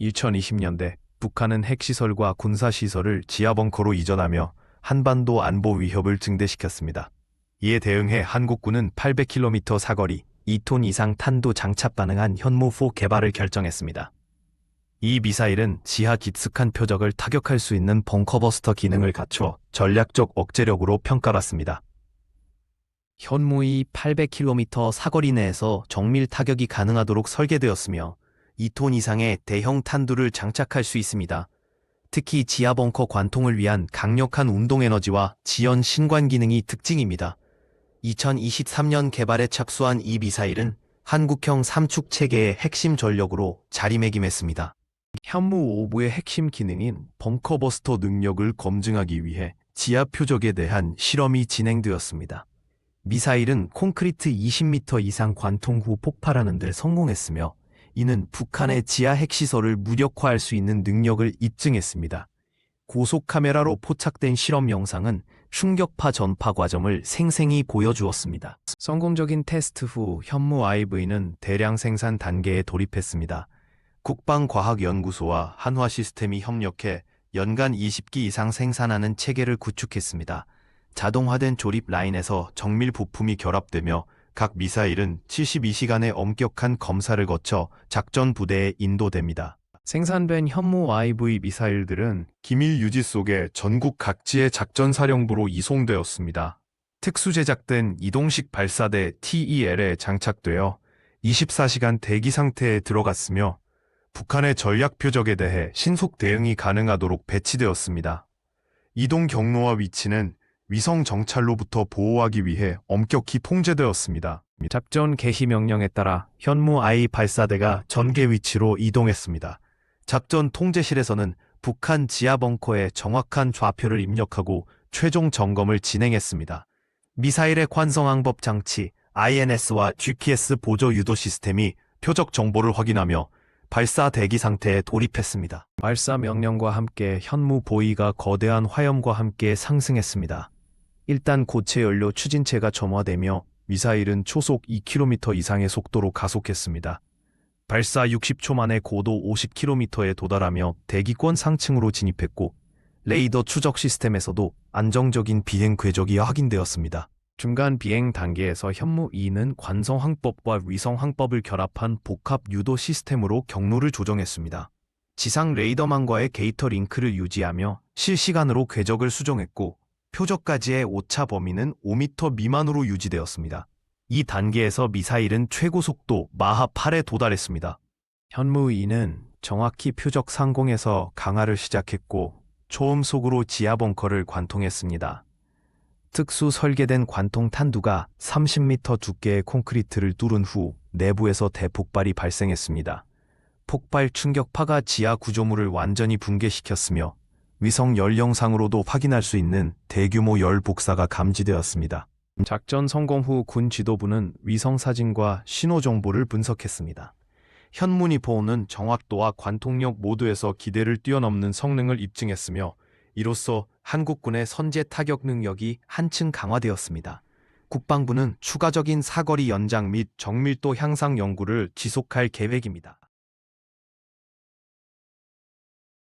2020년대 북한은 핵시설과 군사시설을 지하벙커로 이전하며 한반도 안보 위협을 증대시켰습니다. 이에 대응해 한국군은 800km 사거리 2톤 이상 탄도 장착 가능한 현무4 개발을 결정했습니다. 이 미사일은 지하 깊숙한 표적을 타격할 수 있는 벙커버스터 기능을 갖춰 전략적 억제력으로 평가받습니다. 현무이 800km 사거리 내에서 정밀 타격이 가능하도록 설계되었으며 2톤 이상의 대형 탄두를 장착할 수 있습니다. 특히 지하 벙커 관통을 위한 강력한 운동 에너지와 지연 신관 기능이 특징입니다. 2023년 개발에 착수한 이 미사일은 한국형 삼축 체계의 핵심 전력으로 자리매김했습니다. 현무 5부의 핵심 기능인 벙커버스터 능력을 검증하기 위해 지하 표적에 대한 실험이 진행되었습니다. 미사일은 콘크리트 20m 이상 관통 후 폭발하는 데 성공했으며 이는 북한의 지하 핵시설을 무력화할 수 있는 능력을 입증했습니다. 고속 카메라로 포착된 실험 영상은 충격파 전파 과정을 생생히 보여주었습니다. 성공적인 테스트 후 현무 IV는 대량 생산 단계에 돌입했습니다. 국방과학연구소와 한화 시스템이 협력해 연간 20기 이상 생산하는 체계를 구축했습니다. 자동화된 조립 라인에서 정밀 부품이 결합되며 각 미사일은 72시간의 엄격한 검사를 거쳐 작전 부대에 인도됩니다. 생산된 현무 IV 미사일들은 기밀 유지 속에 전국 각지의 작전 사령부로 이송되었습니다. 특수 제작된 이동식 발사대 TEL에 장착되어 24시간 대기 상태에 들어갔으며 북한의 전략 표적에 대해 신속 대응이 가능하도록 배치되었습니다. 이동 경로와 위치는 위성 정찰로부터 보호하기 위해 엄격히 통제되었습니다. 작전 개시 명령에 따라 현무 I 발사대가 전개 위치로 이동했습니다. 작전 통제실에서는 북한 지하 벙커에 정확한 좌표를 입력하고 최종 점검을 진행했습니다. 미사일의 관성항법 장치 INS와 GPS 보조 유도 시스템이 표적 정보를 확인하며 발사 대기 상태에 돌입했습니다. 발사 명령과 함께 현무 보이가 거대한 화염과 함께 상승했습니다. 일단 고체 연료 추진체가 점화되며 미사일은 초속 2km 이상의 속도로 가속했습니다. 발사 60초 만에 고도 50km에 도달하며 대기권 상층으로 진입했고 레이더 추적 시스템에서도 안정적인 비행 궤적이 확인되었습니다. 중간 비행 단계에서 현무 2는 관성 항법과 위성 항법을 결합한 복합 유도 시스템으로 경로를 조정했습니다. 지상 레이더망과의 게이터 링크를 유지하며 실시간으로 궤적을 수정했고 표적까지의 오차 범위는 5m 미만으로 유지되었습니다. 이 단계에서 미사일은 최고 속도 마하 8에 도달했습니다. 현무 2는 정확히 표적 상공에서 강화를 시작했고 초음속으로 지하 벙커를 관통했습니다. 특수 설계된 관통 탄두가 30m 두께의 콘크리트를 뚫은 후 내부에서 대폭발이 발생했습니다. 폭발 충격파가 지하 구조물을 완전히 붕괴시켰으며 위성 열 영상으로도 확인할 수 있는 대규모 열 복사가 감지되었습니다. 작전 성공 후 군 지도부는 위성 사진과 신호 정보를 분석했습니다. 현무니포는 정확도와 관통력 모두에서 기대를 뛰어넘는 성능을 입증했으며 이로써 한국군의 선제 타격 능력이 한층 강화되었습니다. 국방부는 추가적인 사거리 연장 및 정밀도 향상 연구를 지속할 계획입니다.